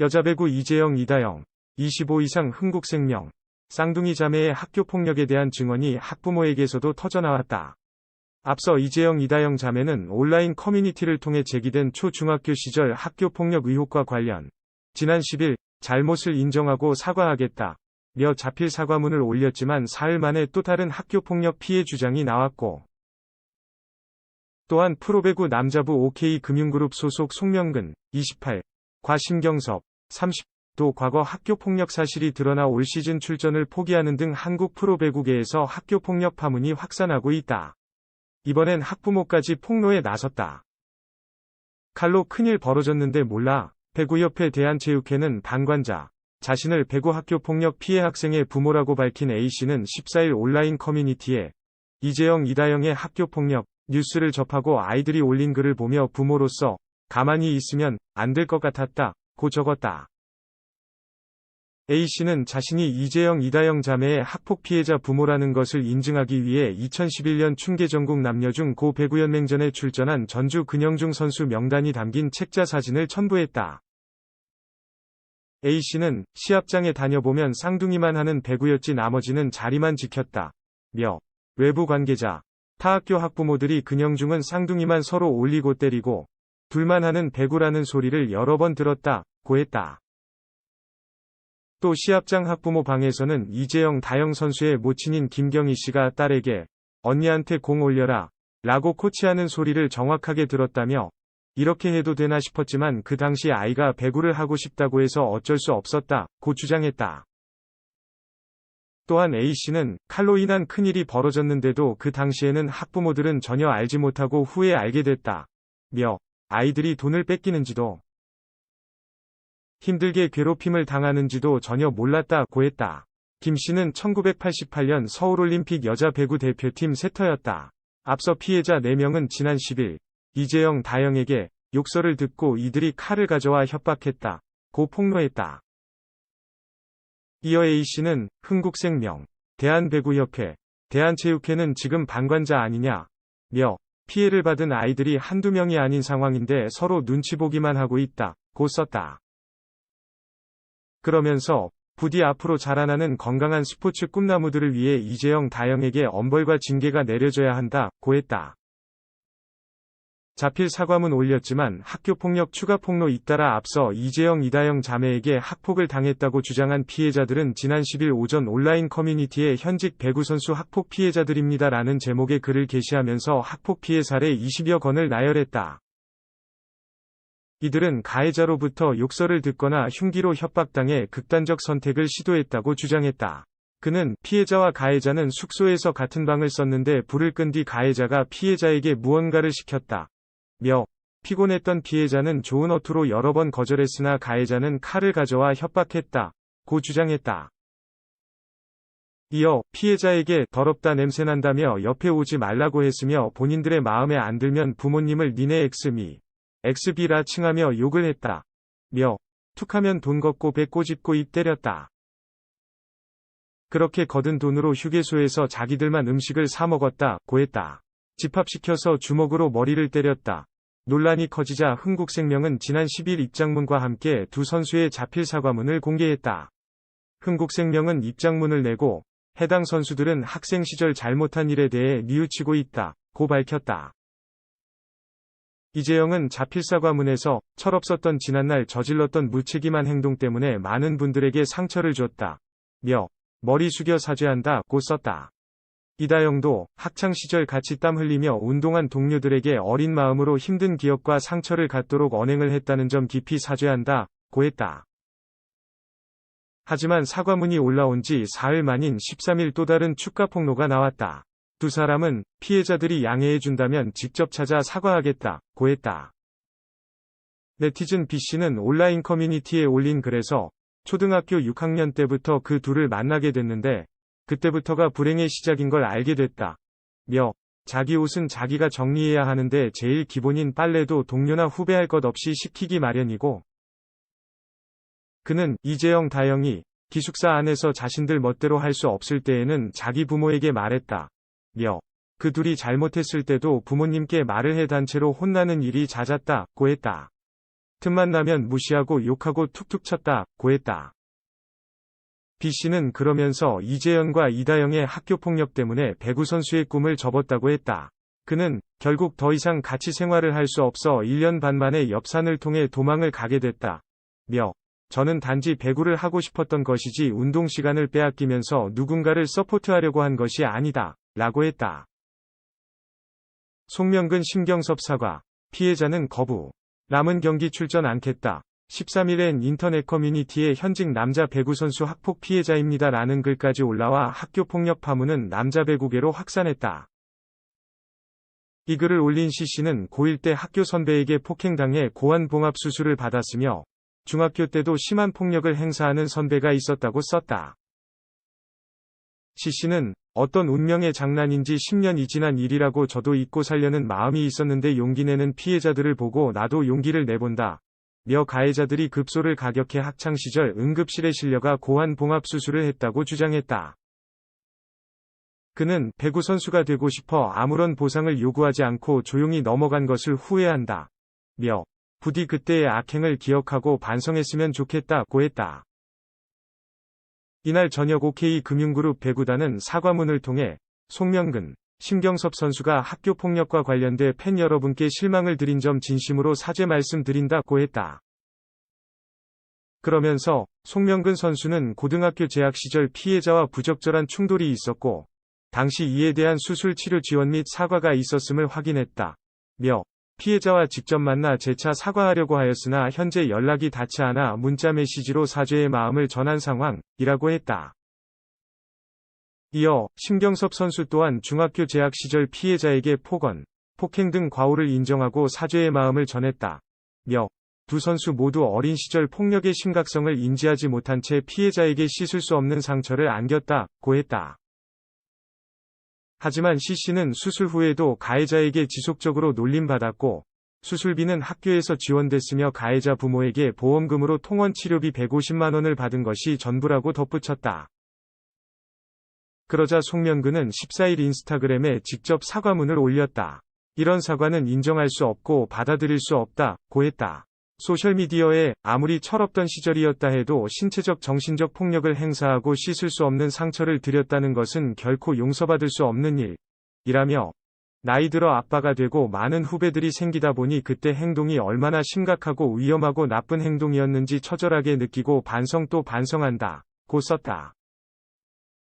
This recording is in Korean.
여자 배구 이재영 이다영 25 이상 흥국생명 쌍둥이 자매의 학교 폭력에 대한 증언이 학부모에게서도 터져나왔다. 앞서 이재영 이다영 자매는 온라인 커뮤니티를 통해 제기된 초중학교 시절 학교 폭력 의혹과 관련 지난 10일 잘못을 인정하고 사과하겠다. 며 자필 사과문을 올렸지만 사흘 만에 또 다른 학교 폭력 피해 주장이 나왔고 또한 프로배구 남자부 OK금융그룹 소속 송명근 28, 과 심경섭 30도 과거 학교 폭력 사실이 드러나 올 시즌 출전을 포기하는 등 한국 프로배구계에서 학교 폭력 파문이 확산하고 있다. 이번엔 학부모까지 폭로에 나섰다. 칼로 큰일 벌어졌는데 몰라. 배구협회 대한체육회는 방관자, 자신을 배구 학교 폭력 피해 학생의 부모라고 밝힌 A씨는 14일 온라인 커뮤니티에 이재영 이다영의 학교 폭력 뉴스를 접하고 아이들이 올린 글을 보며 부모로서 가만히 있으면 안 될 것 같았다. 고 적었다. A씨는 자신이 이재영 이다영 자매의 학폭 피해자 부모라는 것을 인증하기 위해 2011년 충계 전국 남녀중 고 배구연맹전에 출전한 전주 근영중 선수 명단이 담긴 책자 사진을 첨부했다. A씨는 시합장에 다녀보면 쌍둥이만 하는 배구였지 나머지는 자리만 지켰다. 며 외부 관계자, 타 학교 학부모들이 근영중은 쌍둥이만 서로 올리고 때리고 둘만 하는 배구라는 소리를 여러 번 들었다. 고 했다. 또 시합장 학부모 방에서는 이재영 다영 선수의 모친인 김경희 씨가 딸에게 언니한테 공 올려라 라고 코치하는 소리를 정확하게 들었다며 이렇게 해도 되나 싶었지만 그 당시 아이가 배구를 하고 싶다고 해서 어쩔 수 없었다 고 주장했다. 또한 A씨는 칼로 인한 큰일이 벌어졌는데도 그 당시에는 학부모들은 전혀 알지 못하고 후에 알게 됐다. 며 아이들이 돈을 뺏기는지도 힘들게 괴롭힘을 당하는지도 전혀 몰랐다 고 했다. 김 씨는 1988년 서울올림픽 여자 배구 대표팀 세터였다. 앞서 피해자 4명은 지난 10일 이재영 다영에게 욕설을 듣고 이들이 칼을 가져와 협박했다. 고 폭로했다. 이어 A씨는 흥국생명, 대한배구협회, 대한체육회는 지금 방관자 아니냐, 며 피해를 받은 아이들이 한두 명이 아닌 상황인데 서로 눈치 보기만 하고 있다. 고 썼다. 그러면서 부디 앞으로 자라나는 건강한 스포츠 꿈나무들을 위해 이재영 다영에게 엄벌과 징계가 내려져야 한다. 고 했다. 자필 사과문 올렸지만 학교 폭력 추가 폭로 잇따라 앞서 이재영 이다영 자매에게 학폭을 당했다고 주장한 피해자들은 지난 10일 오전 온라인 커뮤니티에 현직 배구 선수 학폭 피해자들입니다라는 제목의 글을 게시하면서 학폭 피해 사례 20여 건을 나열했다. 이들은 가해자로부터 욕설을 듣거나 흉기로 협박당해 극단적 선택을 시도했다고 주장했다. 그는 피해자와 가해자는 숙소에서 같은 방을 썼는데 불을 끈 뒤 가해자가 피해자에게 무언가를 시켰다. 며 피곤했던 피해자는 좋은 어투로 여러 번 거절했으나 가해자는 칼을 가져와 협박했다. 고 주장했다. 이어 피해자에게 더럽다 냄새난다며 옆에 오지 말라고 했으며 본인들의 마음에 안 들면 부모님을 니네 엑스미, 엑스비라 칭하며 욕을 했다. 며 툭하면 돈 걷고 배 꼬집고 입 때렸다. 그렇게 거둔 돈으로 휴게소에서 자기들만 음식을 사 먹었다. 고했다. 집합시켜서 주먹으로 머리를 때렸다. 논란이 커지자 흥국생명은 지난 10일 입장문과 함께 두 선수의 자필 사과문을 공개했다. 흥국생명은 입장문을 내고 해당 선수들은 학생 시절 잘못한 일에 대해 뉘우치고 있다. 고 밝혔다. 이재영은 자필 사과문에서 철없었던 지난날 저질렀던 무책임한 행동 때문에 많은 분들에게 상처를 줬다. 며 머리 숙여 사죄한다. 고 썼다. 이다영도 학창시절 같이 땀 흘리며 운동한 동료들에게 어린 마음으로 힘든 기억과 상처를 갖도록 언행을 했다는 점 깊이 사죄한다. 고 했다. 하지만 사과문이 올라온 지 사흘 만인 13일 또 다른 축가 폭로가 나왔다. 두 사람은 피해자들이 양해해준다면 직접 찾아 사과하겠다. 고 했다. 네티즌 B씨는 온라인 커뮤니티에 올린 글에서 초등학교 6학년 때부터 그 둘을 만나게 됐는데 그때부터가 불행의 시작인 걸 알게 됐다. 며 자기 옷은 자기가 정리해야 하는데 제일 기본인 빨래도 동료나 후배 할 것 없이 시키기 마련이고 그는 이재영 다영이 기숙사 안에서 자신들 멋대로 할 수 없을 때에는 자기 부모에게 말했다. 며 그 둘이 잘못했을 때도 부모님께 말을 해 단체로 혼나는 일이 잦았다. 고 했다. 틈만 나면 무시하고 욕하고 툭툭 쳤다, 고했다. B씨는 그러면서 이재현과 이다영의 학교폭력 때문에 배구 선수의 꿈을 접었다고 했다. 그는 결국 더 이상 같이 생활을 할 수 없어 1년 반 만에 엽산을 통해 도망을 가게 됐다. 며 저는 단지 배구를 하고 싶었던 것이지 운동 시간을 빼앗기면서 누군가를 서포트하려고 한 것이 아니다. 라고 했다. 송명근 심경섭 사과. 피해자는 거부. 남은 경기 출전 않겠다. 13일엔 인터넷 커뮤니티에 현직 남자 배구 선수 학폭 피해자입니다. 라는 글까지 올라와 학교 폭력 파문은 남자 배구계로 확산했다. 이 글을 올린 C씨는 고1 때 학교 선배에게 폭행당해 고환 봉합 수술을 받았으며 중학교 때도 심한 폭력을 행사하는 선배가 있었다고 썼다. C씨는 어떤 운명의 장난인지 10년이 지난 일이라고 저도 잊고 살려는 마음이 있었는데 용기 내는 피해자들을 보고 나도 용기를 내본다. 며 가해자들이 급소를 가격해 학창시절 응급실에 실려가 고환 봉합 수술을 했다고 주장했다. 그는 배구 선수가 되고 싶어 아무런 보상을 요구하지 않고 조용히 넘어간 것을 후회한다. 며 부디 그때의 악행을 기억하고 반성했으면 좋겠다고 했다. 이날 저녁 OK금융그룹 배구단은 사과문을 통해 송명근, 심경섭 선수가 학교 폭력과 관련돼 팬 여러분께 실망을 드린 점 진심으로 사죄 말씀드린다고 했다. 그러면서 송명근 선수는 고등학교 재학 시절 피해자와 부적절한 충돌이 있었고 당시 이에 대한 수술 치료 지원 및 사과가 있었음을 확인했다. 며 피해자와 직접 만나 재차 사과하려고 하였으나 현재 연락이 닿지 않아 문자 메시지로 사죄의 마음을 전한 상황이라고 했다. 이어 심경섭 선수 또한 중학교 재학 시절 피해자에게 폭언, 폭행 등 과오를 인정하고 사죄의 마음을 전했다. 며 두 선수 모두 어린 시절 폭력의 심각성을 인지하지 못한 채 피해자에게 씻을 수 없는 상처를 안겼다고 했다. 하지만 C씨는 수술 후에도 가해자에게 지속적으로 놀림받았고 수술비는 학교에서 지원됐으며 가해자 부모에게 보험금으로 통원 치료비 150만 원을 받은 것이 전부라고 덧붙였다. 그러자 송명근은 14일 인스타그램에 직접 사과문을 올렸다. 이런 사과는 인정할 수 없고 받아들일 수 없다, 고했다. 소셜미디어에 아무리 철없던 시절이었다 해도 신체적 정신적 폭력을 행사하고 씻을 수 없는 상처를 들였다는 것은 결코 용서받을 수 없는 일. 이라며 나이 들어 아빠가 되고 많은 후배들이 생기다 보니 그때 행동이 얼마나 심각하고 위험하고 나쁜 행동이었는지 처절하게 느끼고 반성 또 반성한다. 고 썼다.